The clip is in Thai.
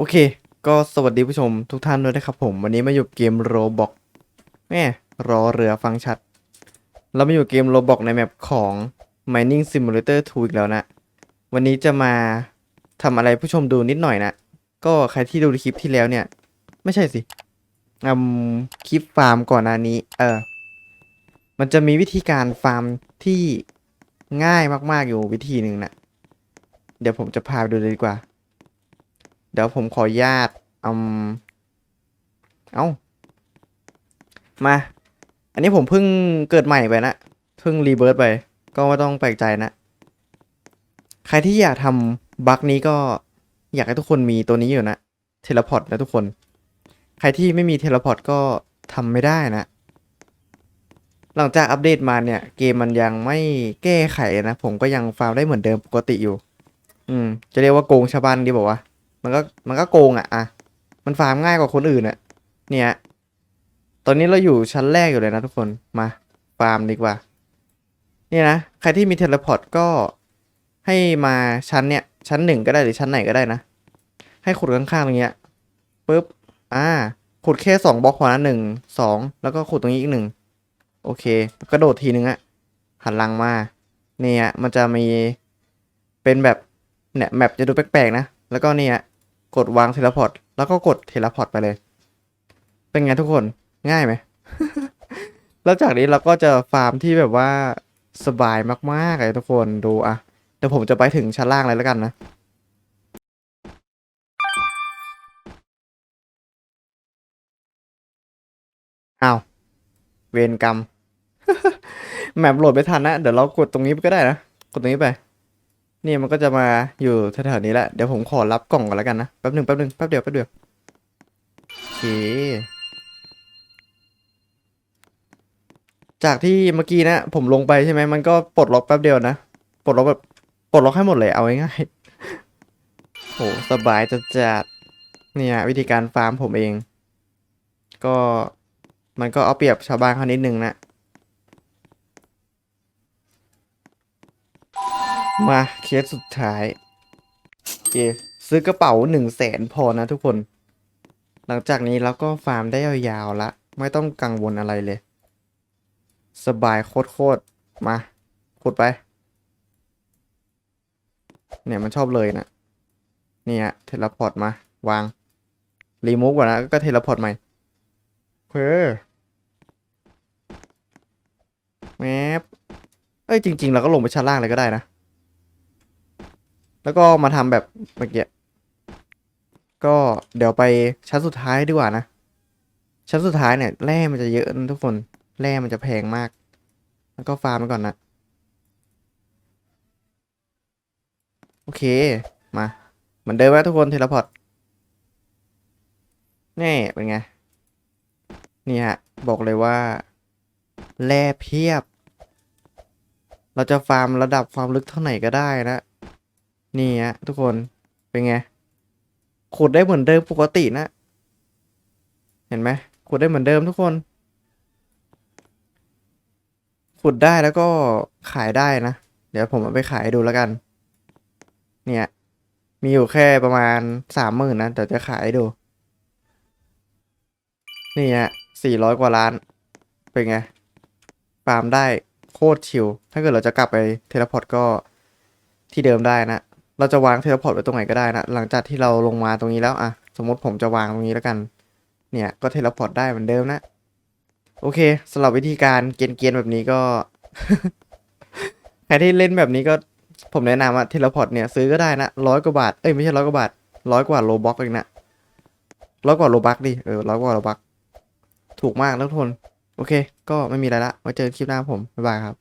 โอเค ก็สวัสดีผู้ชมทุกท่านด้วยนะครับผม วันนี้มาอยู่เกมโรบอกแม่รอเรือฟังชัด เรามาอยู่เกมโรบอกในแมปของ Mining Simulator 2 อีกแล้วนะ วันนี้จะมาทำอะไรผู้ชมดูนิดหน่อยนะ ก็ใครที่ดูคลิปที่แล้วเนี่ย ไม่ใช่สิอืมคลิปฟาร์มก่อนหน้านี้ เออ มันจะมีวิธีการฟาร์มที่ง่ายมากๆอยู่วิธีหนึ่งนะ เดี๋ยวผมจะพาไปดูเลยดีกว่า ดี๋ยวผมขออนุญาตอืมเอามา อันนี้ผมเพิ่งเกิดใหม่ไปนะ เพิ่งรีเบิร์ตไป ก็ไม่ต้องแปลกใจนะ ใครที่อยากทำบั๊กนี้ก็อยากให้ทุกคนมีตัวนี้อยู่นะ เทเลพอร์ตนะทุกคน ใครที่ไม่มีเทเลพอร์ตก็ทำไม่ได้นะ หลังจากอัปเดตมาเนี่ย เกมมันยังไม่แก้ไขนะ ผมก็ยังฟาร์มได้เหมือนเดิมปกติอยู่ อืม จะเรียกว่าโกงชาวบ้านดีบอกว่า มันก็มันก็โกงอะอะมันฟาร์มง่ายกว่าคนอื่นอะ เนี่ย ตอนนี้เราอยู่ชั้นแรกอยู่เลยนะทุกคนมาฟาร์มดีกว่า นี่นะ ใครที่มีเทเลพอร์ตก็ให้มาชั้นเนี่ย ชั้นหนึ่งก็ได้หรือชั้นไหนก็ได้นะ ให้ขุดข้างๆตรงเนี้ยปุ๊บอ่าขุดแค่สองบล็อกพอนะหนึ่งสองแล้วก็ขุดตรงนี้อีกหนึ่งโอเค กระโดดทีนึงอะหันหลังมา เนี่ยมันจะมีเป็นแบบเนี่ยแมปจะดูแปลกๆนะ แล้วก็เนี่ย กดวางเทเลพอร์ตแล้วก็กดเทเลพอร์ตไปเลย เป็นไงทุกคนง่ายไหม แล้วจากนี้เราก็จะฟาร์มที่แบบว่าสบายมากๆเลยทุกคนดูอะเดี๋ยวผมจะไปถึงชั้นล่างเลยแล้วกันนะอ้าวเวรกรรมแมปโหลดไม่ทันนะ เดี๋ยวเรากดตรงนี้ก็ได้นะ กดตรงนี้ไป นี่มันก็จะมาอยู่แถวๆนี้แหละ เดี๋ยวผมขอรับกล่องก่อนแล้วกันนะ แป๊บหนึ่งแป๊บหนึ่งแป๊บเดียวแป๊บเดียวโอเคจากที่เมื่อกี้นะ ผมลงไปใช่ไหมมันก็ปลดล็อกแป๊บเดียวนะ ปลดล็อกแบบปลดล็อกให้หมดเลยเอาง่ายๆโหสบายจะจัดเนี่ยวิธีการฟาร์มผมเอง ก็มันก็เอาเปรียบชาวบ้านเขานิดนึงนะ มาเคสสุดท้ายโอเคซื้อกระเป๋าหนึ่งแสนพอนะทุกคน หลังจากนี้เราก็ฟาร์มได้ยาวๆละ ไม่ต้องกังวลอะไรเลย สบายโคตรๆ มาขุดไป เนี่ยมันชอบเลยนะเนี่ยเทเลพอร์ตมา วาง รีมูฟก่อนนะก็เทเลพอร์ตใหม่เฮ้อแมปเอ้ยจริง ๆ เราก็ลงไปชั้นล่างเลยก็ได้นะ แล้วก็มาทำแบบเมื่อกี้ก็เดี๋ยวไปชั้นสุดท้ายดีกว่านะ ชั้นสุดท้ายเนี่ยแร่มันจะเยอะทุกคนแร่มันจะแพงมาก แล้วก็ฟาร์มไปก่อนนะ โอเค มา เหมือนเดิมนะทุกคนเทเลพอร์ตนี่เป็นไง นี่ฮะ บอกเลยว่า แร่เพียบ เราจะฟาร์มระดับความลึกเท่าไหร่ก็ได้นะ นี่ฮะทุกคนเป็นไงขุดได้เหมือนเดิมปกตินะ เห็นไหมขุดได้เหมือนเดิมทุกคน ขุดได้แล้วก็ขายได้นะ เดี๋ยวผมเอาไปขายดูแล้วกัน เนี่ย มีอยู่แค่ประมาณสามหมื่นนะแต่จะขายดู นี่ฮะสี่ร้อยกว่าล้าน เป็นไงฟาร์มได้โคตรชิลถ้าเกิดเราจะกลับไปเทเลพอร์ตก็ที่เดิมได้นะ เราจะวางเทเลพอร์ตไว้ตรงไหนก็ได้นะ หลังจากที่เราลงมาตรงนี้แล้วอะสมมติผมจะวางตรงนี้แล้วกัน เนี่ยก็เทเลพอร์ตได้เหมือนเดิมนะ โอเคสำหรับวิธีการเกียนๆแบบนี้ก็ ใครที่เล่นแบบนี้ก็ผมแนะนำว่าเทเลพอร์ตเนี่ยซื้อก็ได้นะร้อยกว่าบาท เอ้ยไม่ใช่ร้อยกว่าบาทร้อยกว่าโลบ็อกเองนะร้อยกว่าโลบักดิ เออร้อยกว่าโลบัก ถูกมากนะทุกคน โอเค ก็ไม่มีอะไรละไว้เจอคลิปหน้าผม บ๊ายบายครับ